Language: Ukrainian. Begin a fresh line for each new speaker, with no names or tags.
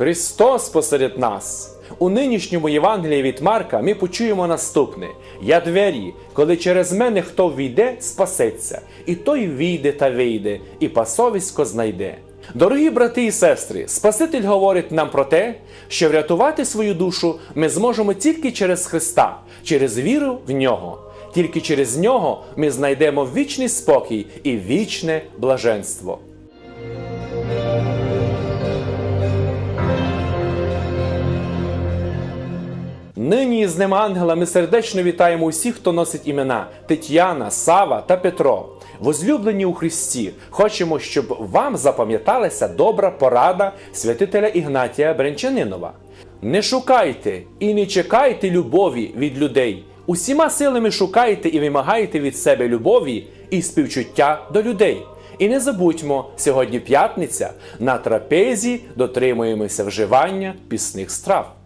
Христос посеред нас. У нинішньому Євангелії від Марка ми почуємо наступне: Я двері, коли через мене хто війде, спасеться, і той війде та вийде, і пасовисько знайде. Дорогі брати і сестри, Спаситель говорить нам про те, що врятувати свою душу ми зможемо тільки через Христа, через віру в нього. Тільки через нього ми знайдемо вічний спокій і вічне блаженство. Нині з Днем Ангела ми сердечно вітаємо усіх, хто носить імена Тетяна, Сава та Петро. Возлюблені у Христі, хочемо, щоб вам запам'яталася добра порада святителя Ігнатія Бренчанинова. Не шукайте і не чекайте любові від людей. Усіма силами шукайте і вимагайте від себе любові і співчуття до людей. І не забудьмо, сьогодні п'ятниця на трапезі дотримуємося вживання пісних страв.